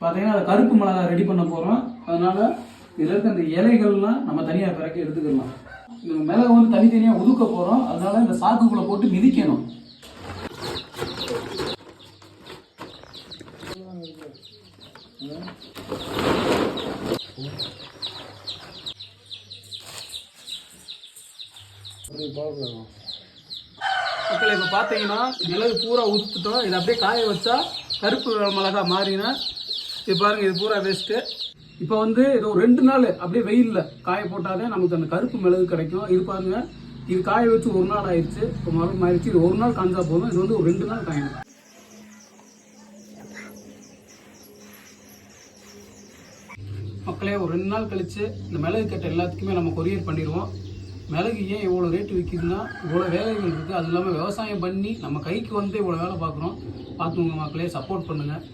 பார்த்தீங்கன்னா அதை கருப்பு மிளகா ரெடி பண்ண போகிறோம் அதனால் இதில் இருக்க அந்த இலைகள்லாம் நம்ம தனியாக பிறக்கி எடுத்துக்கலாம். இந்த மிளகை வந்து தனித்தனியாக ஒதுக்க போகிறோம் அதனால் இந்த சாக்குக்குள்ளே போட்டு மிதிக்கணும். மக்களை இப்போ பார்த்தீங்கன்னா மிளகு பூரா ஊற்றுட்டோம் இதை அப்படியே காய வச்சா கருப்பு மிளகா மாறினா இது பாருங்க இது பூரா வேஸ்ட்டு இப்போ வந்து இது ஒரு ரெண்டு நாள் அப்படியே வெயிலில் காய போட்டாலே நமக்கு அந்த கருப்பு மிளகு கிடைக்கும். இது பாருங்க இது காய வச்சு ஒரு நாள் ஆயிடுச்சு. இப்போ மரம் ஆயிடுச்சு இது ஒரு நாள் காஞ்சா போதும். இது வந்து ஒரு ரெண்டு நாள் காயணும். மக்களே ஒரு ரெண்டு நாள் கழித்து இந்த மிளகு கட்டை எல்லாத்துக்குமே நம்ம கொரியர் பண்ணிடுவோம். மிளகு ஏன் இவ்வளோ ரேட்டு விற்கிதுன்னா இவ்வளோ வேலைகள் இருக்குது அது இல்லாமல் விவசாயம் பண்ணி நம்ம கைக்கு வந்து இவ்வளோ வேலை பார்க்குறோம். பார்த்துங்க மக்களே சப்போர்ட் பண்ணுங்கள்